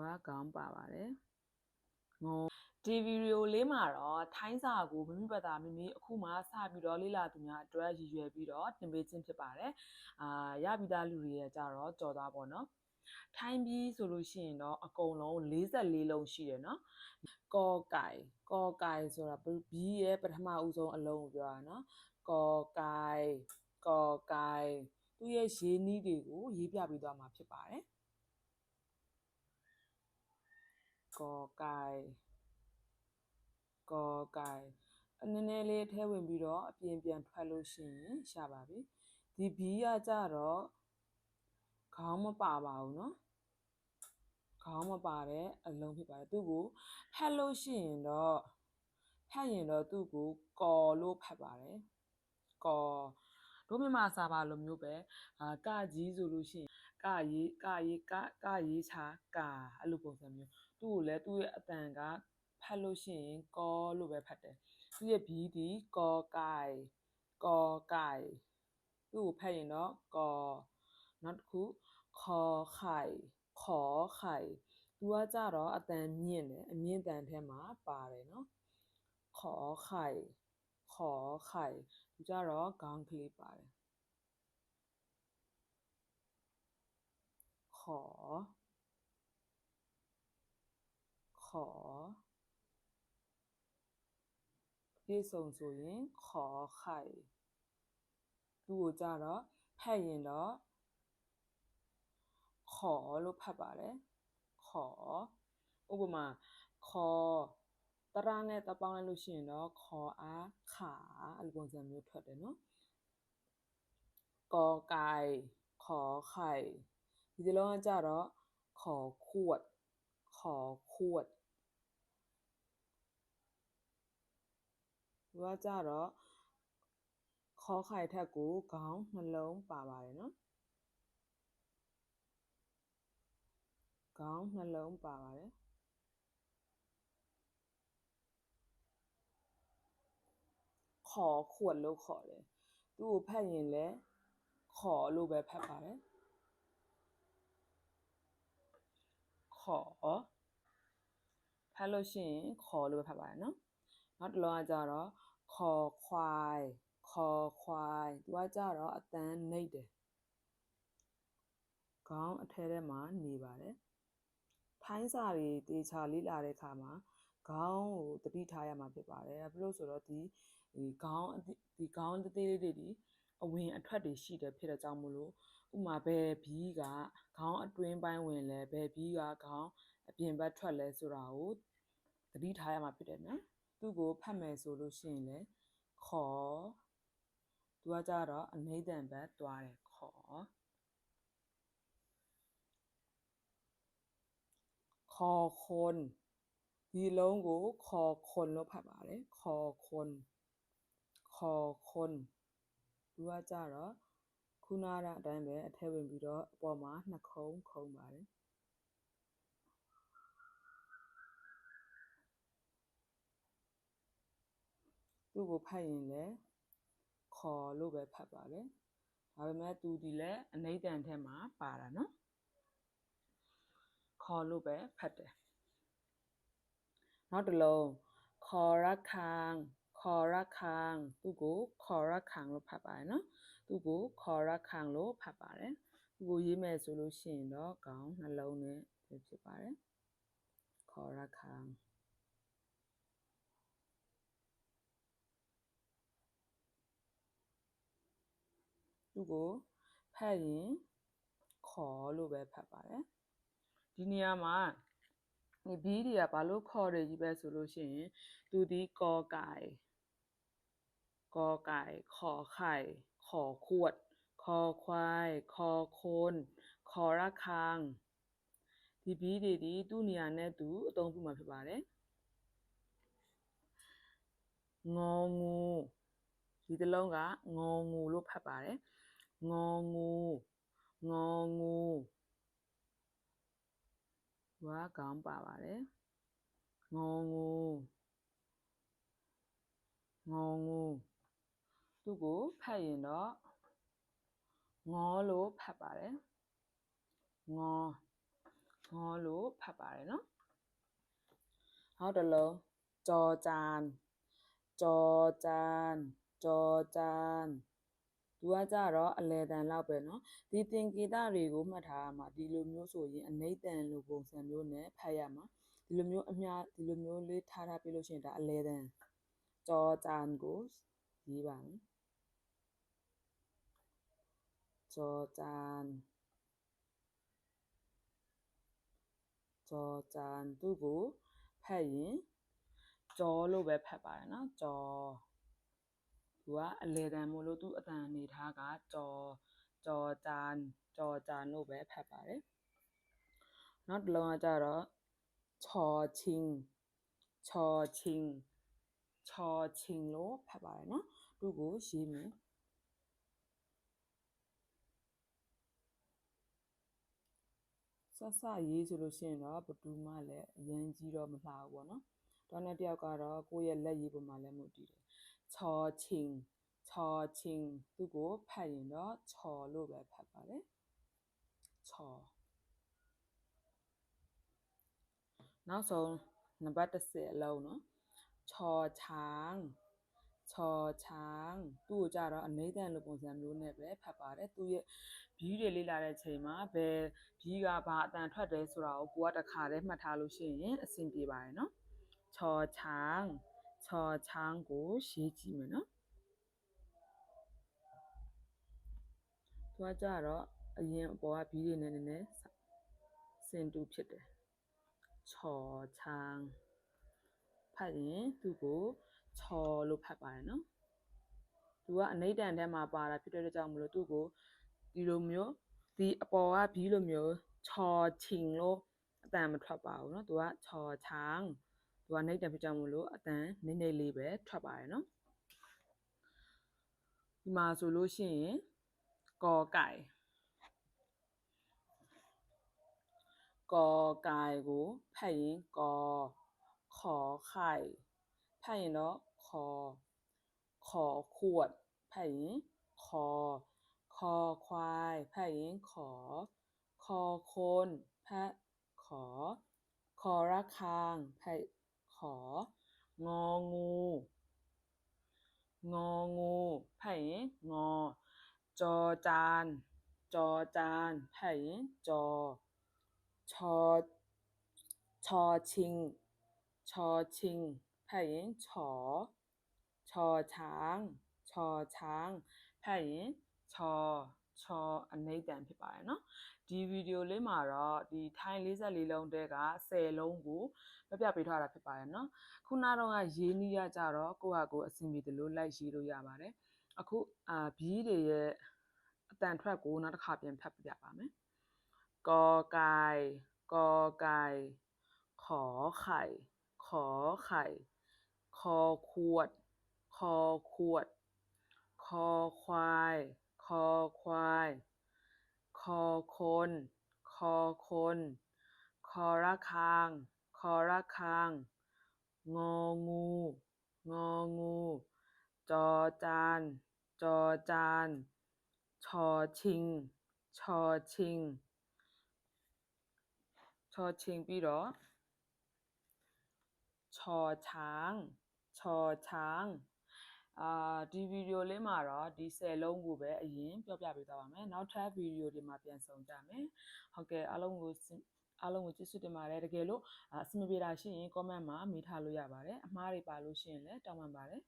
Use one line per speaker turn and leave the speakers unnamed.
ဝါခေါင်းပါပါတယ်ငုံဒီဗီဒီယိုလေးမှာတော့ထိုင်းစာကိုမိမိဘာသာမိမိအခုမှစပြီးတော့လေ့လာသူများအတွက်ရည်ရွယ်ပြီးတော့သင်ပေးခြင်းဖြစ်ပါတယ်အာရပြီးသားလူတွေရကြတော့ကြော်သားပေါ့နော်ထိုင်းပြီးဆိုလို့ရှိရင်တော့အကုန်လုံး44လုံးရှိတယ်နော်ကောကိုင်ကောကိုင်ဆိုတာဘီရဲ့ပထမဦးဆုံးအလုံးကိုပြောတာနော်ကောကိုင်ကောကိုင်သူ့ရဲ့ရေးနီးတွေကိုရေးပြပေးသွားမှာဖြစ်ပါတယ် ကောကိုင်ကောကိုင်အနည်းနည်းလေးထဲဝင်ပြီးတော့အပြင်ပြန်ထွက်လို့ရှိရင်ရှာပါပြီဒီဘီကကြတော့ခေါင်းမပါပါဘူးเนาะခေါင်းမပါတဲ့အလုံးဖြစ်ပါတယ်သူ့ကိုဖတ်လို့ရှိရင်တော့ဖတ်ရင်တော့သူ့ကိုကော်လို့ဖတ်ပါတယ်ကော်တို့မြန်မာစာပါလိုမျိုးပဲအာကကြီးဆိုလို့ရှိရင်ကရေးကရေးကကရေးချာကာအဲ့လိုပုံစံမျိုး သူ့ကိုလည်းသူ့ရဲ့အတန်ကဖတ်လို့ရှိရင်ကောလို့ပဲဖတ်တယ်သူ့ရဲ့ဘီဒီကောကိုင်ကောကိုင်သူ့ကိုဖတ်ရင်တော့ကောနောက်တစ်ခုခေါ်ခိုင်ခေါ်ခိုင်သူကကြတော့အတန်မြင့်တယ်အမြင့်တန်ထဲမှာပါတယ်နော်ခေါ်ခိုင်ခေါ်ခိုင်သူကြတော့ခေါင်းကလေးပါတယ်ခေါ် ခေါ်ပြည့်စုံဆိုရင်ခေါ်ခိုင်သူ့ကိုကြတော့ဖတ်ရင်တော့ခေါ်လို့ဖတ်ပါတယ်ခေါ်ဥပမာခေါ်တရနဲ့တပေါင်းလိုက်လို့ရှိရင်တော့ခေါ်အားခါအဲ့လိုပုံစံမျိုးထွက်တယ်နော်ကောကိုင်ခေါ်ခိုင်ဒီစလုံးကကြတော့ခေါ်ခวดခေါ်ขวด သူကကြတော့ခေါခိုင်ထက်ကိုခေါင်းနှလုံးပါပါတယ်နော်ခေါင်းနှလုံးပါပါတယ်ခေါ်ခွတ်လို့ခေါ်တယ်သူ့ကိုဖတ်ရင်လည်းခေါ်လို့ပဲဖတ်ပါတယ်ခေါ်ဖတ်လို့ရှိရင်ခေါ်လို့ပဲဖတ်ပါတယ်နော်နောက်တစ်လုံးကကြတော့ ခေါ်ခွိုင်ခေါ်ခွိုင်သူကကြတော့အတန်းနှိပ်တယ်ခေါင်းအထဲထဲမှာနေပါတယ်ထိုင်းစာတွေတေချာလေးလာတဲ့အခါမှာခေါင်းကိုတတိထားရမှာဖြစ်ပါတယ်ဘလို့ဆိုတော့ဒီဒီခေါင်းဒီခေါင်းသေးသေးလေးတွေအဝင်အထွက်တွေရှိတယ်ဖြစ်တဲ့ကြောင့်မလို့ဥမာဘယ်ဘီးကခေါင်းအတွင်းပိုင်းဝင်လဲဘယ်ဘီးကခေါင်းအပြင်ဘက်ထွက်လဲဆိုတာကိုတတိထားရမှာဖြစ်တယ်နော် သူ့ကိုဖတ်မယ်ဆိုလို့ရှိရင်လေခေါ်သူကကြတော့အနိဒံဘက်သွားတယ်ခေါ်ခေါ်ခွန်ဒီလုံးကိုခေါ်ခွန်လို့ဖတ်ပါတယ်ခေါ်ခွန်ခေါ်ခွန်သူကကြတော့ခုနကအတိုင်းပဲအထက်ဝင်ပြီးတော့အပေါ်မှာနှစ်ခုံးခုံးပါတယ် သူ့ကိုဖတ်ရင်လည်းခေါ်လို့ပဲဖတ်ပါတယ်ဒါပေမဲ့သူဒီလည်းအနိဒံထဲမှာပါတာနော်ခေါ်လို့ပဲဖတ်တယ်နောက်တစ်လုံးခေါ်ရခံခေါ်ရခံသူ့ကိုခေါ်ရခံလို့ဖတ်ပါတယ်နော်သူ့ကိုခေါ်ရခံလို့ဖတ်ပါတယ်သူ့ကိုရေးမယ်ဆိုလို့ရှိရင်တော့ခေါင်းနှလုံးနဲ့ဖြစ်ပါတယ်ခေါ်ရခံ သူ့ကိုဖတ်ရင်ခေါ်လို့ပဲဖတ်ပါတယ်ဒီနေရာမှာဒီဘီးတွေကဘာလို့ခေါ်တယ်ကြီးပဲဆိုလို့ရှိရင်သူဒီကောကိုင်ကောကိုင်ခေါ်ခိုင်ခေါ်ขวดคอควายคอคนคอระฆังဒီဘီးတွေဒီသူ့နေရာနဲ့သူအသုံးပြုမှာဖြစ်ပါတယ်ငေါငူဒီတစ်လုံးကငေါငူလို့ဖတ်ပါတယ် ငေါငူငေါငူဝါကောင်းပါပါတယ်ငေါငူငေါငူသူ့ကိုဖတ်ရင်တော့ငေါလို့ဖတ်ပါတယ်ငေါငေါလို့ဖတ်ပါတယ်နော်နောက်တစ်လုံးကြောကြန်ကြောကြန်ကြောကြန် သူကကြတော့အလဲတန်လောက်ပဲနော်ဒီသင်္ကေတတွေကိုမှတ်ထားရမှာဒီလိုမျိုးဆိုရင်အနိတန်လိုပုံစံမျိုးနဲ့ဖတ်ရမှာဒီလိုမျိုးအများဒီလိုမျိုးလေးထားထားပြလို့ရှိရင်ဒါအလဲတန်ကြောတန်ကိုရေးပါမယ်ကြောတန်ကြောတန်သူကိုဖတ်ရင်ကြောလို့ပဲဖတ်ပါတယ်နော်ကြော သူကအလေတံမို့လို့သူ့အတန်အနေထားကကြော်ကြော်ကြန်ကြော်ကြန်လို့ပဲဖတ်ပါတယ်နောက်တစ်လုံးကကြတော့ချော်ချင်းချော်ချင်းချော်ချင်းလို့ဖတ်ပါတယ်နော်သူ့ကိုရေးမယ်ဆဆရေးဆိုလို့ရှိရင်တော့ဘသူမှလည်းအရင်ကြီးတော့မလှဘူးပေါ့နော်။တော့နောက်တစ်ယောက်ကတော့ကိုယ့်ရဲ့လက်ရည်ပုံမှာလည်းမူတည်တယ် ချောချင်းချောချင်းသူ့ကိုဖတ်ရင်တော့ချောလို့ပဲဖတ်ပါတယ်။ချောနောက်ဆုံးနံပါတ်30အလုံးနော်။ချောချန်းချောချန်းသူ့ကိုကြတော့အနိဒံလိုပုံစံမျိုးနဲ့ပဲဖတ်ပါတယ်သူရဲ့ဘီးတွေလေ့လာတဲ့ချိန်မှာဘယ်ဘီးကဘာအတန်ထွက်တယ်ဆိုတာကိုကိုကတခါတည်းမှတ်ထားလို့ရှိရင်အဆင်ပြေပါတယ်နော်ချောချန်း 저장고 시지면은 도와줘라 အရင်အပေါ်ကဘီးတွေနဲ့နည်းနည်းစင်တူဖြစ်တယ်ချော်ချန်းဖတ်ရင်သူ့ကိုချော်လို့ဖတ်ပါတယ်နော်သူကအနိဒံထဲမှာပါတာဖြစ်တဲ့အတွက်ကြောင့်မလို့သူ့ကိုဒီလိုမျိုးဒီအပေါ်ကဘီးလိုမျိုးချော်ချင်းလို့အတန်မထွက်ပါဘူးနော်သူကချော်ချန်း သူကနှိမ့်တံဖြစ်ကြောင့်မလို့အတန်နိမ့်နိမ့်လေးပဲထွက်ပါတယ်เนาะဒီမှာဆိုလို့ရှိရင်ကောไก่ကောไก่ကိုဖတ်ရင်ကောခေါ်ไข่ဖတ်ရင်တော့ခေါ်ခေါ်ขวดဖတ်ရင်ခေါ်คอควายแพหญิงขอ คอคนแพะขอ คอระคางแพะ ขององู งองูแพหญิงอ จอจาน จอจานแพหญิงจอ ชอ ชอชิง ชอชิงแพหญิงฉอ ชอช้าง ชอช้างแพหญิง ချောချောအနိဒံဖြစ်ပါတယ်เนาะဒီဗီဒီယိုလေးမှာတော့ဒီထိုင်44လုံးတဲက10လုံးကိုပြပြပေးထားတာဖြစ်ပါတယ်เนาะခုနတော့ကရေးနီးရကြတော့ကိုယ့်ဟာကိုယ်အဆင်ပြေတယ်လို့လိုက်ရေးလို့ရပါတယ်အခုအာဘီးတွေရဲ့အတန်ထွက်ကိုနောက်တစ်ခါပြန်ဖတ်ပြပါမယ်ကောไก่กอไก่ขอไข่ขอไข่คอขวดคอขวดคอควาย คอควาย คอคน คอคน คอระคาง คอระคาง งองู งองู จอจาน จอจาน ชอชิง ชอชิง ชอชิงพี่หรอ ชอช้าง ชอช้าง အာဒီဗီဒီယိုလေးမှာတော့ဒီ10လုံးကိုပဲအရင်ပြောပြပေးသွားပါမယ်နောက်ထပ်ဗီဒီယိုတွေမှာပြန်ဆောင်ကြမယ်ဟုတ်ကဲ့အားလုံးကိုအားလုံးကိုကျေးဇူးတင်ပါတယ်တကယ်လို့အဆင်မပြေတာရှိရင် comment မှာမေးထားလို့ရပါတယ်အမှားတွေပါလို့ရှိရင်လည်းတောင်းပန်ပါတယ်